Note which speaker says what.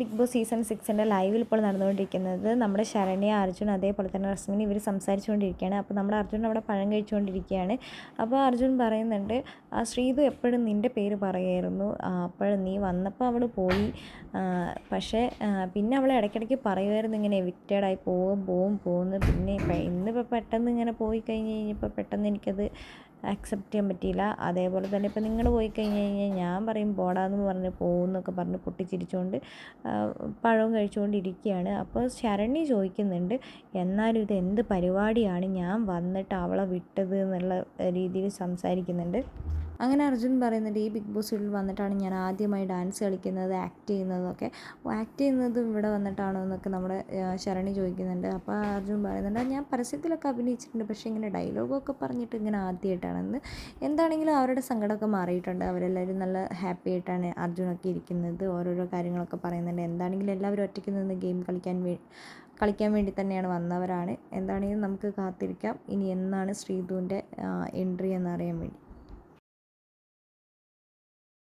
Speaker 1: Big boss season സിക്സിന്റെ ലൈവിൽ ഇപ്പോൾ നടന്നുകൊണ്ടിരിക്കുന്നത് നമ്മുടെ ശരണ്യ അർജുൻ അതേപോലെ തന്നെ റസ്മിൻ ഇവർ സംസാരിച്ചുകൊണ്ടിരിക്കുകയാണ്. അപ്പോൾ നമ്മുടെ അർജുൻ അവിടെ പഴം കഴിച്ചുകൊണ്ടിരിക്കുകയാണ്. അപ്പോൾ അർജുൻ പറയുന്നുണ്ട് ആ ശ്രീതു എപ്പോഴും നിന്റെ പേര് പറയായിരുന്നു. അപ്പോൾ നീ വന്നപ്പോൾ അവൾ പോയി. പക്ഷേ പിന്നെ അവൾ ഇടയ്ക്കിടയ്ക്ക് പറയുമായിരുന്നു ഇങ്ങനെ എവിക്റ്റഡായി പോവും പോവും പോകുന്നു പിന്നെ ഇപ്പം ഇന്നിപ്പോൾ പെട്ടെന്ന് ഇങ്ങനെ പോയി കഴിഞ്ഞ് കഴിഞ്ഞപ്പോൾ പെട്ടെന്ന് എനിക്കത് അക്സെപ്റ്റ് ചെയ്യാൻ പറ്റിയില്ല. അതേപോലെ തന്നെ ഇപ്പം നിങ്ങൾ പോയി കഴിഞ്ഞ് കഴിഞ്ഞാൽ ഞാൻ പറയും പോടാന്ന് പറഞ്ഞ് പോകുന്നൊക്കെ പറഞ്ഞ് പൊട്ടിച്ചിരിച്ചുകൊണ്ട് പഴവും കഴിച്ചുകൊണ്ടിരിക്കുകയാണ് അപ്പോൾ ശരണി ചോദിക്കുന്നുണ്ട് എന്നാലും ഇത് എന്ത് പരിപാടിയാണ്? ഞാൻ വന്നിട്ട് അവളെ വിട്ടത് എന്നുള്ള രീതിയിൽ സംസാരിക്കുന്നുണ്ട്. അങ്ങനെ അർജുൻ പറയുന്നുണ്ട് ഈ ബിഗ് ബോസ് വീട്ടിൽ വന്നിട്ടാണ് ഞാൻ ആദ്യമായി ഡാൻസ് കളിക്കുന്നത് ആക്ട് ചെയ്യുന്നതൊക്കെ. ആക്ട് ചെയ്യുന്നതും ഇവിടെ വന്നിട്ടാണോ എന്നൊക്കെ നമ്മുടെ ശരണി ചോദിക്കുന്നുണ്ട്. അപ്പോൾ അർജുൻ പറയുന്നുണ്ട് ഞാൻ പരസ്യത്തിലൊക്കെ അഭിനയിച്ചിട്ടുണ്ട് പക്ഷേ ഇങ്ങനെ ഡയലോഗൊക്കെ പറഞ്ഞിട്ട് ഇങ്ങനെ ആദ്യമായിട്ടാണെന്ന് എന്താണെങ്കിലും അവരുടെ സങ്കടമൊക്കെ മാറിയിട്ടുണ്ട്. അവരെല്ലാവരും നല്ല ഹാപ്പി ആയിട്ടാണ് അർജുനൊക്കെ ഇരിക്കുന്നത്. ഓരോരോ കാര്യങ്ങളൊക്കെ പറയുന്നുണ്ട്. എന്താണെങ്കിലും എല്ലാവരും ഒറ്റയ്ക്ക് നിന്ന് ഗെയിം കളിക്കാൻ വേ കളിക്കാൻ വേണ്ടി തന്നെയാണ് വന്നവരാണ്. എന്താണെങ്കിലും നമുക്ക് കാത്തിരിക്കാം. ഇനി എന്നാണ് ശ്രീധുവിന്റെ എൻട്രി എന്നറിയാൻ വേണ്ടി.